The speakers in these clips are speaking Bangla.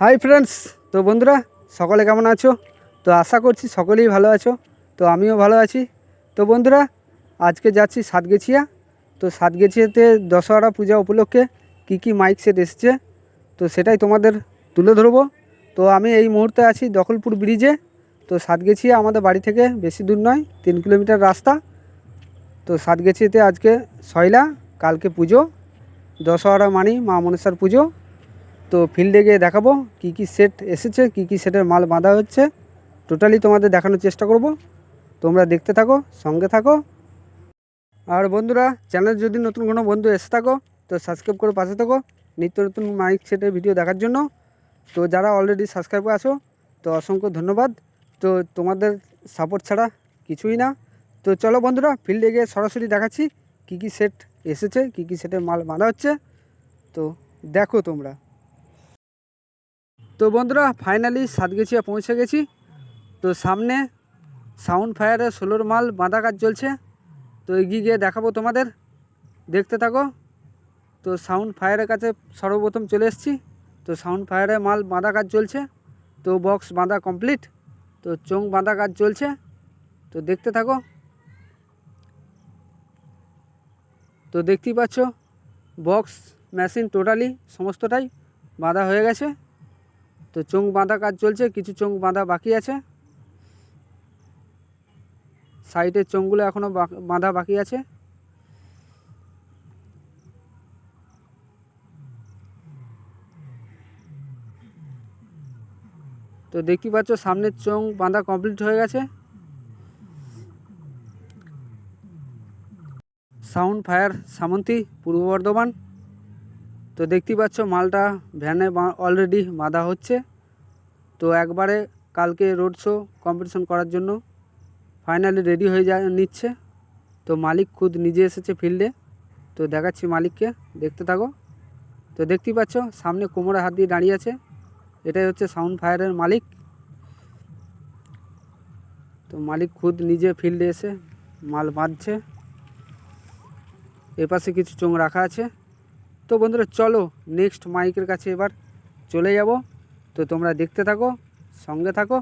হাই ফ্রেন্ডস তো বন্ধুরা, সকলে কেমন আছো? তো আশা করছি সকলেই ভালো আছো, তো আমিও ভালো আছি। তো বন্ধুরা, আজকে যাচ্ছি সাতগেছিয়া। তো সাতগেছিয়াতে দশহরা পূজা উপলক্ষে কি কি মাইক সেট এসেছে, তো সেটাই তোমাদের তুলে ধরবো। তো আমি এই মুহূর্তে আছি দখলপুর ব্রিজে তো সাতগেছিয়া আমাদের বাড়ি থেকে বেশি দূর নয়, তিন কিলোমিটার রাস্তা। তো সাতগেছিয়াতে আজকে সয়লা কালকে পুজো, দশহরা মানি মা মনসার পুজো। তো ফিল্ডে গিয়ে দেখাবো কি কি সেট এসেছে, কি কি সেটের মাল বাঁধা হচ্ছে। টোটালি তোমাদের দেখানোর চেষ্টা করব। তোমরা দেখতে থাকো, সঙ্গে থাকো। আর বন্ধুরা চ্যানেল যদি নতুন কোনো বন্ধু এসে থাকো, তো সাবস্ক্রাইব করে পাশে থাকো। নিত্য নতুন মাইক সেটের ভিডিও দেখার জন্য। তো যারা অলরেডি সাবস্ক্রাইব করে আছো, তো অসংখ্য ধন্যবাদ। তো তোমাদের সাপোর্ট ছাড়া কিছুই না। তো চলো বন্ধুরা ফিল্ডে গিয়ে সরাসরি দেখাচ্ছি কি কি সেট এসেছে, কি কি সেটের মাল বাঁধা হচ্ছে। তো দেখো তোমরা। তো বন্ধুরা ফাইনালি সাতগেছিয়া পৌঁছে গেছি। তো সামনে সাউন্ড ফায়ারে ষোলোর মাল বাঁধা কাজ চলছে। তো এগিয়ে গিয়ে দেখাবো তোমাদের। দেখতে থাকো। তো সাউন্ড ফায়ারের কাছে সর্বপ্রথম চলে এসেছি। তো সাউন্ড ফায়ারে মাল বাঁধা কাজ চলছে। তো বক্স বাঁধা কমপ্লিট তো চোং বাঁধা কাজ চলছে। তো দেখতে থাকো। তো দেখতেই পাচ্ছ বক্স মেশিন টোটালি সমস্তটাই বাঁধা হয়ে গেছে। তো চোং বাঁধা কাজ চলছে, কিছু চোং বাঁধা বাকি আছে। সাইডের চোঙগুলো এখনও বাঁধা বাকি আছে। তো দেখতেই পাচ্ছ, সামনের চোং বাঁধা কমপ্লিট হয়ে গেছে। সাউন্ড ফায়ার সামন্তী, পূর্ব বর্ধমান। তো দেখতেই পাচ্ছ, মালটা ভ্যানে অলরেডি বাঁধা হচ্ছে। তো একবারে কালকে রোড শো কম্পিটিশন করার জন্য ফাইনালি রেডি হয়ে যা নিচ্ছে। তো মালিক খুদ নিজে এসেছে ফিল্ডে তো দেখাচ্ছি মালিককে, দেখতে থাকো। তো দেখতেই পাচ্ছ, সামনে কোমরে হাত দিয়ে দাঁড়িয়ে আছে। এটাই হচ্ছে সাউন্ড ফায়ারের মালিক। তো মালিক খুদ নিজে ফিল্ডে এসে মাল বাঁধছে। এপাশে কিছু চোঙ রাখা আছে। তো বন্ধুরা, চলো নেক্সট মাইকের কাছে এবার চলে যাব। তো তোমরা দেখতে থাকো, সঙ্গে থাকো।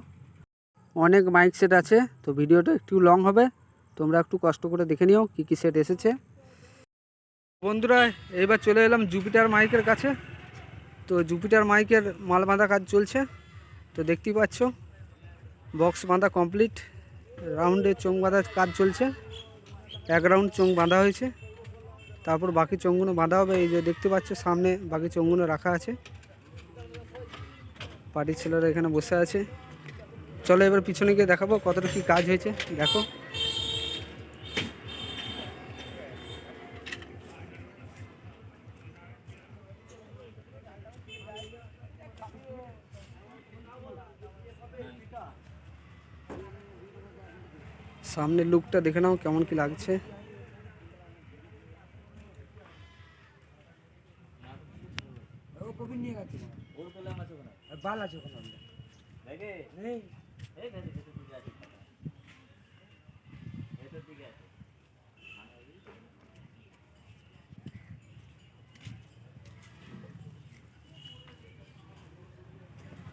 অনেক মাইক সেট আছে, তো ভিডিওটা একটু লং হবে। তোমরা একটু কষ্ট করে দেখে নিও কী কী সেট এসেছে। বন্ধুরা, এবার চলে এলাম জুপিটার মাইকের কাছে। তো জুপিটার মাইকের মাল বাঁধা কাজ চলছে। তো দেখতেই পাচ্ছ বক্স বাঁধা কমপ্লিট রাউন্ডে চোং বাঁধার কাজ চলছে। এক রাউন্ড চোং বাঁধা হয়েছে। তারপর বাকি চোঙগুলো বাঁধা হবে, এই যে দেখতে পাচ্ছ সামনে বাকি চোঙগুলো রাখা আছে। পার্টির ছেলেরা এখানে বসে আছে। চলো এবার পিছনে গিয়ে দেখাবো কতটা কি কাজ হয়েছে। দেখো। সামনের লুকটা দেখে নাও কেমন কি লাগছে।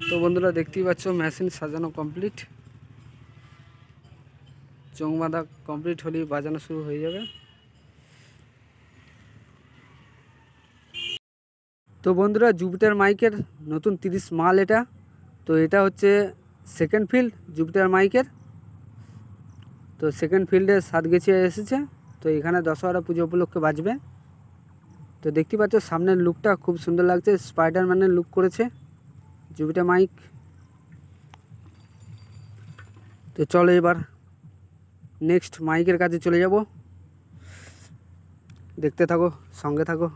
তো বন্ধুরা দেখতেই পাচ্ছ মেশিন সাজানো কমপ্লিট চোং বাঁধা কমপ্লিট হলেই বাজানো শুরু হয়ে যাবে। তো বন্ধুরা জুপিটার মাইকের নতুন তিরিশ মাল এটা। তো এটা হচ্ছে সেকেন্ড ফিল্ড জুপিটার মাইকের। তো সেকেন্ড ফিল্ডে সাতগেছিয়া এসেছে। তো এখানে দশহরা পুজো উপলক্ষে বাজবে। তো দেখতে পাচ্ছ সামনের লুকটা খুব সুন্দর লাগছে। স্পাইডারম্যানের লুক করেছে জুপিটার মাইক। তো চলো এবার নেক্সট মাইকের কাছে চলে যাব। দেখতে থাকো, সঙ্গে থাকো।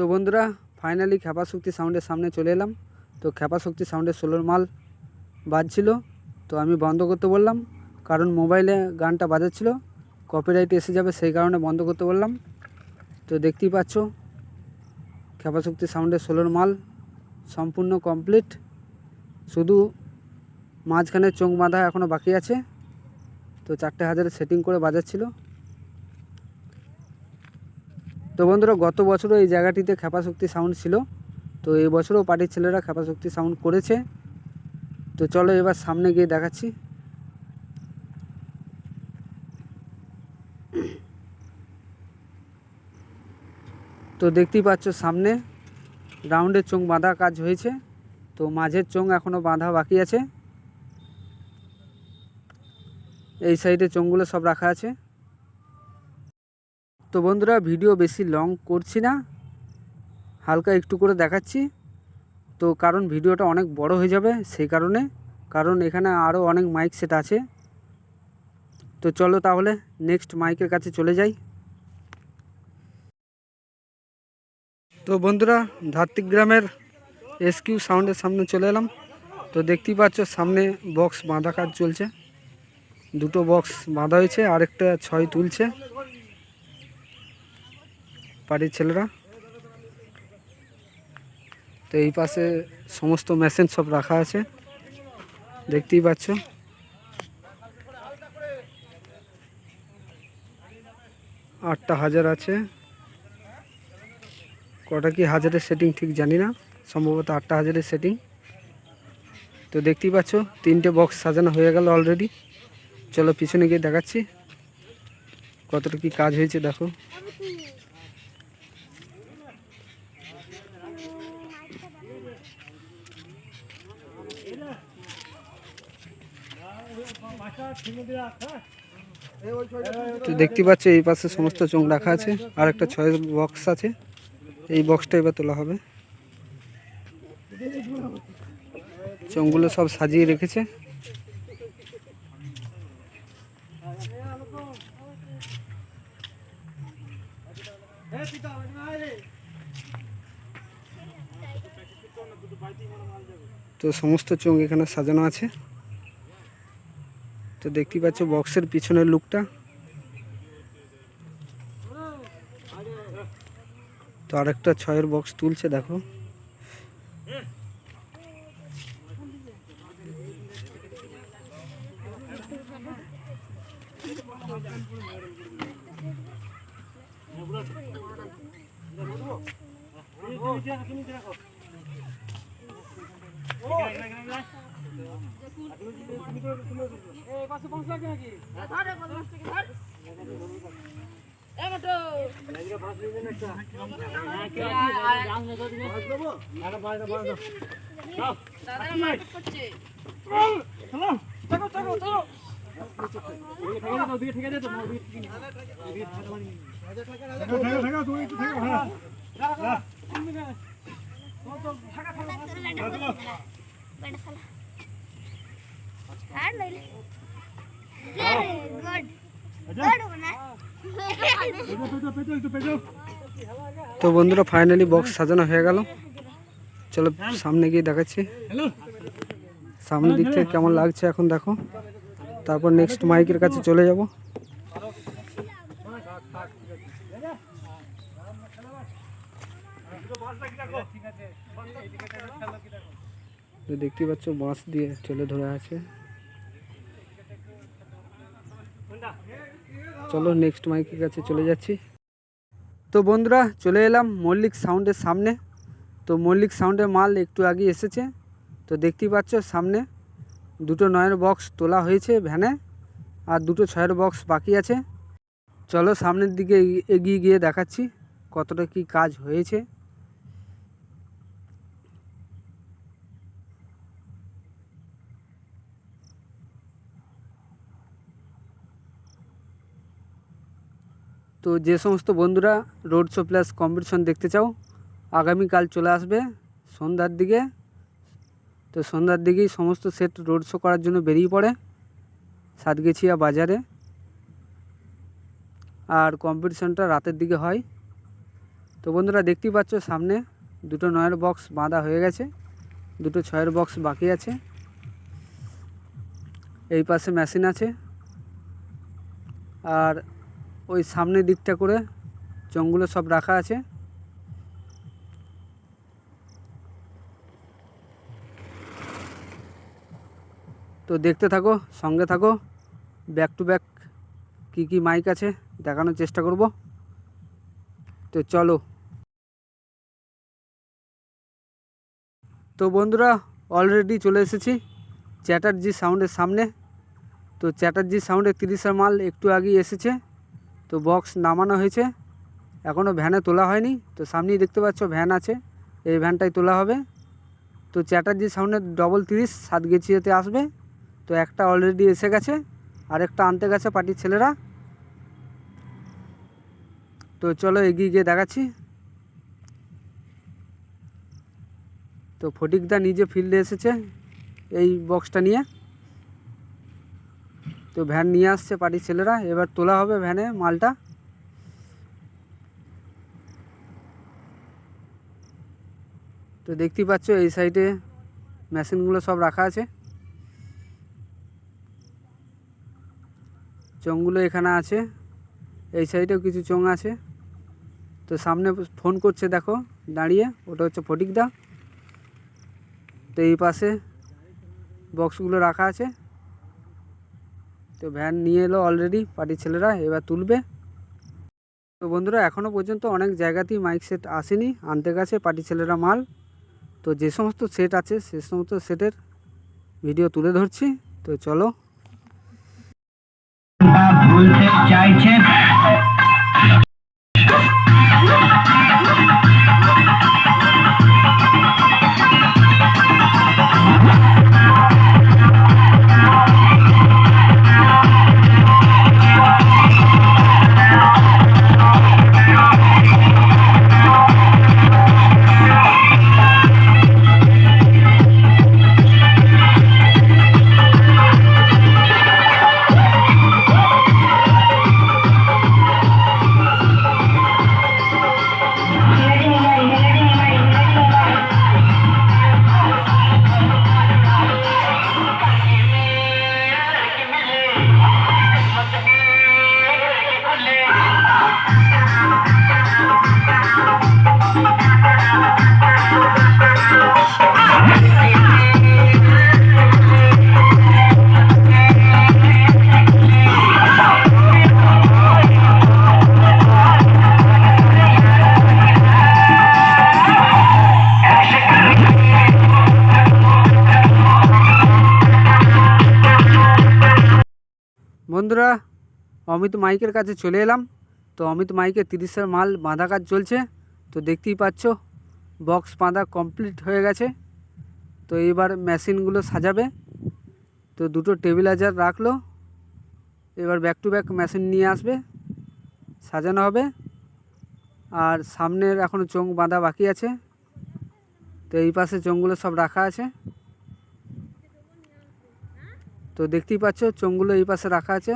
তো বন্ধুরা ফাইনালি খ্যাপা শক্তি সাউন্ডের সামনে চলে এলাম। তো খ্যাপা শক্তি সাউন্ডের ষোলোর মাল বাজছিল। তো আমি বন্ধ করতে বললাম, কারণ মোবাইলে গানটা বাজাচ্ছিল। কপিরাইট এসে যাবে সেই কারণে বন্ধ করতে বললাম। তো দেখতেই পাচ্ছ খ্যাপা শক্তি সাউন্ডের ষোলোর মাল সম্পূর্ণ কমপ্লিট শুধু মাঝখানে চোখ বাঁধা এখনও বাকি আছে। তো চারটে হাজারে সেটিং করে বাজাচ্ছিল। তো বন্ধুরা, গত বছরও এই জায়গাটিতে ক্ষেপাশক্তি সাউন্ড ছিল। তো এই বছরও পার্টির ছেলেরা ক্ষেপাশক্তি সাউন্ড করেছে। তো চলো এবার সামনে গিয়ে দেখাচ্ছি। তো দেখতেই পাচ্ছ সামনে, রাউন্ডের চোঙ বাঁধা কাজ হয়েছে। তো মাঝের চোঙ এখনও বাঁধা বাকি আছে। এই সাইডে চোঙগুলো সব রাখা আছে। তো বন্ধুরা, ভিডিও বেশি লং করছি না। হালকা একটু করে দেখাচ্ছি। তো কারণ ভিডিওটা অনেক বড় হয়ে যাবে সেই কারণে। কারণ এখানে আরও অনেক মাইক সেট আছে। তো চলো তাহলে নেক্সট মাইকের কাছে চলে যাই। তো বন্ধুরা ধাত্রিক গ্রামের এসকিউ সাউন্ডের সামনে চলে এলাম। তো দেখতেই পাচ্ছ, সামনে বক্স বাঁধা কাজ চলছে। দুটো বক্স বাঁধা হয়েছে, আরেকটা ছয় তুলছে। ছেলেরা। তো এই পাশে সমস্ত মেশিন সব রাখা আছে। দেখতেই পাচ্ছ। আটটা হাজার আছে। কটা কি হাজারের সেটিং ঠিক জানি না। সম্ভবত আটটা হাজারের সেটিং তো দেখতেই পাচ্ছ, তিনটে বক্স সাজানো হয়ে গেল অলরেডি চলো পিছনে গিয়ে দেখাচ্ছি। কতটা কি কাজ হয়েছে দেখো। তো দেখতে পাচ্ছ, এই পাশে সমস্ত চোখ রাখা আছে, আর একটা ছয় বক্স আছে। এই বক্সটা এবার তোলা হবে। চোঙগুলো সব সাজিয়ে রেখেছে। তো সমস্ত চোখ এখানে সাজানো আছে। তো দেখতে পাচ্ছ বক্সের পিছনের লুকটা। তো আরেকটা ছয়ের বক্স তুলছে দেখো। ঠাকা ঠাকা ঠাকা ঠাকা ঠাকা তো বন্ধুরা ফাইনালি বক্স সাজানো হয়ে গেল। চলো সামনে গিয়ে দেখাচ্ছি। সামনের দিক থেকে কেমন লাগছে এখন দেখো। তারপর নেক্সট মাইকের কাছে চলে যাব। তো দেখতেই পাচ্ছ বাঁশ দিয়ে চলে ধরে আছে। চলো নেক্সট মাইকের কাছে চলে যাচ্ছি। তো বন্ধুরা, চলে এলাম মল্লিক সাউন্ডের সামনে। তো মল্লিক সাউন্ডের মাল একটু আগে এসেছে। তো দেখতেই পাচ্ছ সামনে দুটো নয়ের বক্স তোলা হয়েছে ভ্যানে আর দুটো ছয়ের বক্স বাকি আছে। চলো সামনের দিকে এগিয়ে গিয়ে দেখাচ্ছি কতটা কি কাজ হয়েছে। তো যে সমস্ত বন্ধুরা রোড শো প্লাস কম্পিটিশন দেখতে চাও, আগামীকাল চলে আসবে সন্ধ্যার দিকে। তো সন্ধ্যার দিকেই সমস্ত সেট রোড শো করার জন্য বেরিয়ে পড়ে সাতগেছিয়া বাজারে। আর কম্পিটিশনটা রাতের দিকে হয়। তো বন্ধুরা দেখতেই পাচ্ছ সামনে দুটো নয়ের বক্স বাঁধা হয়ে গেছে, দুটো ছয়ের বক্স বাকি আছে। এই পাশে মেশিন আছে। আর ওই সামনের দিকটা করে জঙ্গলে সব রাখা আছে। তো দেখতে থাকো, সঙ্গে থাকো ব্যাক টু ব্যাক কী কী মাইক আছে দেখানোর চেষ্টা করব। তো চলো। তো বন্ধুরা অলরেডি চলে এসেছি চ্যাটার্জি সাউন্ডের সামনে। তো চ্যাটার্জি সাউন্ডের তিরিশের মাল একটু আগেই এসেছে। তো বক্স নামানো হয়েছে। এখনও ভ্যানে তোলা হয়নি। তো সামনেই দেখতে পাচ্ছ ভ্যান আছে। এই ভ্যানটাই তোলা হবে। তো চ্যাটার্জি সামনে ডবল তিরিশ, সাত সাতগেছিয়াতে আসবে। তো একটা অলরেডি এসে গেছে। আরেকটা আনতে গেছে পার্টির ছেলেরা। তো চলো এগিয়ে গিয়ে দেখাচ্ছি। তো ফটিকদা নিজে ফিল্ডে এসেছে এই বক্সটা নিয়ে। তো ভ্যান নিয়ে আসছে পার্টির ছেলেরা, এবার তোলা হবে ভ্যানে মালটা। তো দেখতেই পাচ্ছ এই সাইডে মেশিনগুলো সব রাখা আছে। চোঙগুলো এখানে আছে, এই সাইডেও কিছু চোঙ আছে। তো সামনে ফোন করছে দেখো, দাঁড়িয়ে, ওটা হচ্ছে ফটিকদা। তো এই পাশে বক্সগুলো রাখা আছে। তো ভ্যান নিয়ে এলো অলরেডি পার্টির ছেলেরা, এবার তুলবে। তো বন্ধুরা এখনও পর্যন্ত অনেক জায়গাতেই মাইক সেট আসেনি, আনতে গেছে পার্টি ছেলেরা মাল। তো যে সমস্ত সেট আছে, সে সমস্ত সেটের ভিডিও তুলে ধরছি। তো চলো। চাইছে অমিত মাইকের কাছে চলে এলাম। তো অমিত মাইকের তিরিশের মাল বাঁধা কাজ চলছে। তো দেখতেই পাচ্ছ বক্স বাঁধা কমপ্লিট হয়ে গেছে। তো এবার মেশিনগুলো সাজাবে। তো দুটো টেবিলাইজার রাখল। এবার ব্যাক টু ব্যাক মেশিন নিয়ে আসবে। সাজানো হবে। আর সামনের এখনও চোঙ বাঁধা বাকি আছে। তো এই পাশে চোঙগুলো সব রাখা আছে। তো দেখতেই পাচ্ছ, চোঙগুলো এই পাশে রাখা আছে।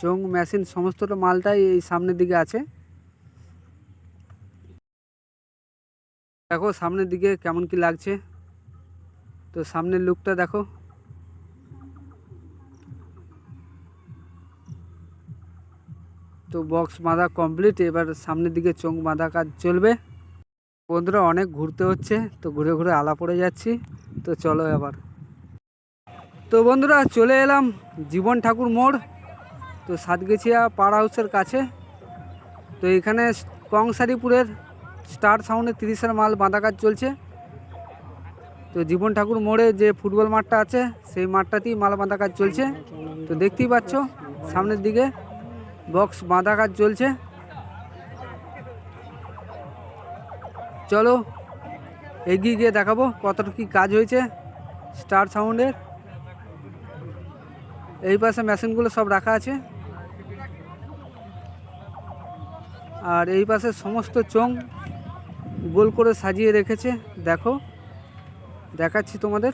চোঙ মেশিন সমস্তটা মালটাই এই সামনের দিকে আছে। দেখো সামনের দিকে কেমন কি লাগছে। তো সামনের লুকটা দেখো। তো বক্স বাঁধা কমপ্লিট, এবার সামনের দিকে চোখ বাঁধা কাজ চলবে। বন্ধুরা অনেক ঘুরতে হচ্ছে, তো ঘুরে ঘুরে আলা পড়ে যাচ্ছি। তো চলো এবার। তো বন্ধুরা চলে এলাম জীবন ঠাকুর মোড়। তো সাতগেছিয়া পাড়া হাউসের কাছে। তো এখানে কংসারিপুরের স্টার সাউন্ডে তিরিশের মাল বাঁধা কাজ চলছে। তো জীবন ঠাকুর মোড়ে যে ফুটবল মাঠটা আছে, সেই মাঠটাতেই মাল বাঁধা কাজ চলছে। তো দেখতেই পাচ্ছ, সামনের দিকে বক্স বাঁধা কাজ চলছে। চলো, এগিয়ে গিয়ে দেখাবো কতটা কি কাজ হয়েছে স্টার সাউন্ডের। এই পাশে মেশিনগুলো সব রাখা আছে। আর এই পাশে সমস্ত চোঙ গোল করে সাজিয়ে রেখেছে। দেখো, দেখাচ্ছি তোমাদের।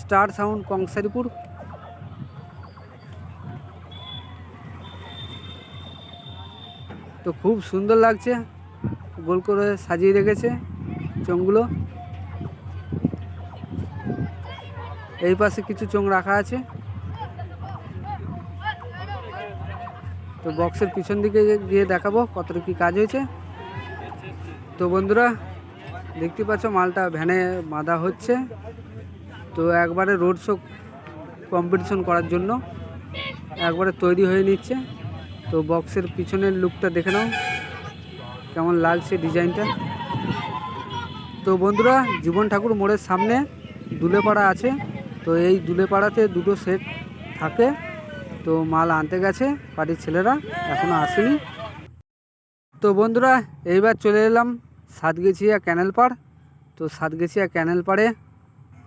Star sound Kansaripur. তো খুব সুন্দর লাগছে, গোল করে সাজিয়ে রেখেছে চোঙগুলো। এই পাশে কিছু চোঙ রাখা আছে। তো বক্সের পিছন দিকে গিয়ে দেখাবো কতটা কি কাজ হয়েছে। তো বন্ধুরা, দেখতে পাচ্ছ মালটা ভ্যানে বাঁধা হচ্ছে। তো একবারে রোড শো কম্পিটিশন করার জন্য একবারে তৈরি হয়ে নিচ্ছে। তো বক্সের পিছনের লুকটা দেখে নাও, কেমন লাগছে ডিজাইনটা। তো বন্ধুরা, জীবন ঠাকুর মোড়ের সামনে দুলেপাড়া আছে। তো এই দুলেপাড়াতে দুটো সেট থাকে। তো মাল আনতে গেছে, বাড়ির ছেলেরা এখনও আসেনি। তো বন্ধুরা, এইবার চলে এলাম সাতগেছিয়া ক্যানেল পাড়। তো সাতগেছিয়া ক্যানেল পাড়ে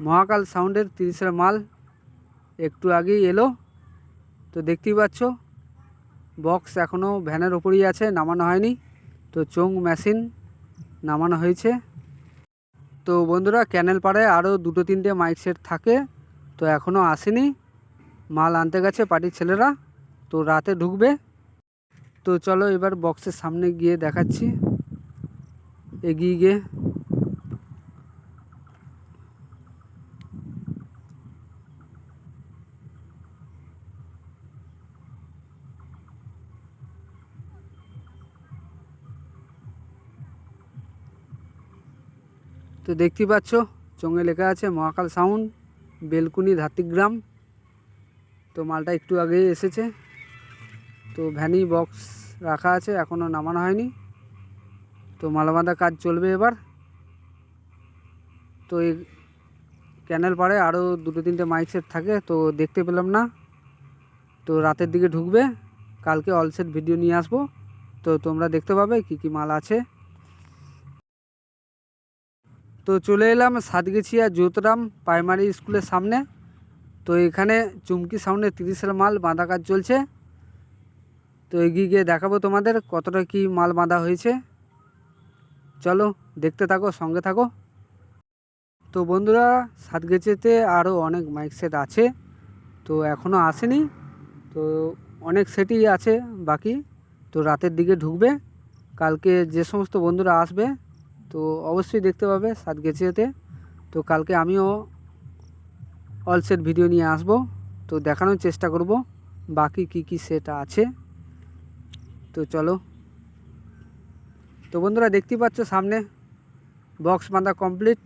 মহাকাল সাউন্ডের তিরিশের মাল একটু আগেই এলো। তো দেখতেই পাচ্ছ, বক্স এখনও ভ্যানের ওপরই আছে, নামানো হয়নি। তো চোং মেশিন নামানো হয়েছে। তো বন্ধুরা, ক্যানেল পাড়ে আরও দুটো তিনটে মাইক সেট থাকে, তো এখনও আসেনি। মাল আনতে গেছে পার্টির ছেলেরা, তো রাতে ঢুকবে। তো চলো এবার বক্সের সামনে গিয়ে দেখাচ্ছি। এগিয়ে গিয়ে। তো দেখতেই পাচ্ছ, চোঙে লেখা আছে মহাকাল সাউন্ড, বেলকুনি ধাত্রিগ্রাম। তো মালটা একটু আগেই এসেছে। তো ভ্যানি বক্স রাখা আছে এখনও নামানো হয়নি। তো মালামাদা কাজ চলবে এবার। তো এই ক্যানেল পাড়ে আরও দুটো তিনটে মাইক সেট থাকে, তো দেখতে পেলাম না। তো রাতের দিকে ঢুকবে, কালকে অল সেট ভিডিও নিয়ে আসব। তো তোমরা দেখতে পাবে কি কি মাল আছে। তো চলে এলাম সাতগেছিয়া জ্যোতরাম প্রাইমারি স্কুলের সামনে। তো এখানে চুমকি সামনে তিরিশের মাল বাঁধা কাজ চলছে। তো এগিয়ে গিয়ে দেখাবো তোমাদের কতটা কি মাল বাঁধা হয়েছে। চলো দেখতে থাকো, সঙ্গে থাকো। তো বন্ধুরা সাতগেছিয়াতে আরও অনেক মাইক সেট আছে। তো এখনও আসেনি। তো অনেক সেটই আছে বাকি। তো রাতের দিকে ঢুকবে। কালকে যে সমস্ত বন্ধুরা আসবে, তো অবশ্যই দেখতে পাবে সাতগেছিয়াতে তো কালকে আমিও অল সেট ভিডিও নিয়ে আসব। তো দেখানোর চেষ্টা করব, বাকি কি কি সেট আছে। তো চলো। তো বন্ধুরা, দেখতেই পাচ্ছ সামনে বক্স বাঁধা কমপ্লিট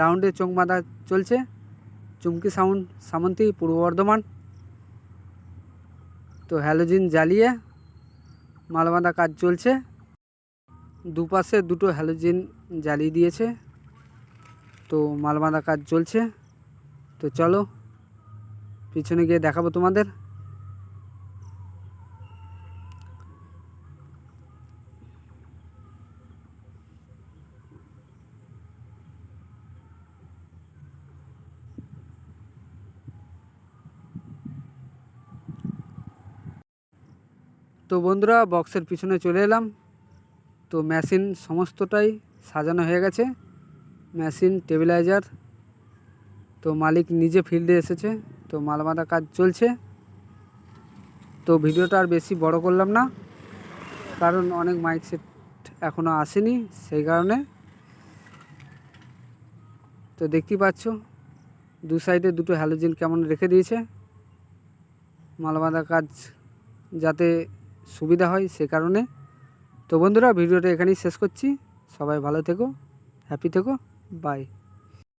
রাউন্ডে চোখ বাঁধা চলছে। চুমকি সাউন্ড সামন্তি, পূর্ব বর্ধমান। তো হ্যালোজিন জ্বালিয়ে মাল বাঁধা কাজ চলছে। দুপাশে দুটো হ্যালোজিন জ্বালিয়ে দিয়েছে। তো মাল বাঁধা কাজ চলছে। তো চলো, পিছনে গিয়ে দেখাবো তোমাদের। তো বন্ধুরা, বক্সের পিছনে চলে এলাম। তো মেশিন সমস্তটাই সাজানো হয়ে গেছে। মেশিন টেবিলাইজার তো মালিক নিজে ফিল্ডে এসেছে, তো মাল বাঁধা কাজ চলছে। তো ভিডিওটা আর বেশি বড় করলাম না, কারণ অনেক মাইক সেট এখনও আসেনি সেই কারণে। তো দেখতেই পাচ্ছ, দু সাইডে দুটো হ্যালোজিন কেমন রেখে দিয়েছে। মাল বাঁধা কাজ যাতে সুবিধা হয় সে কারণে। তো বন্ধুরা, ভিডিওটা এখানেই শেষ করছি। সবাই ভালো থেকো হ্যাপি থেকো বাই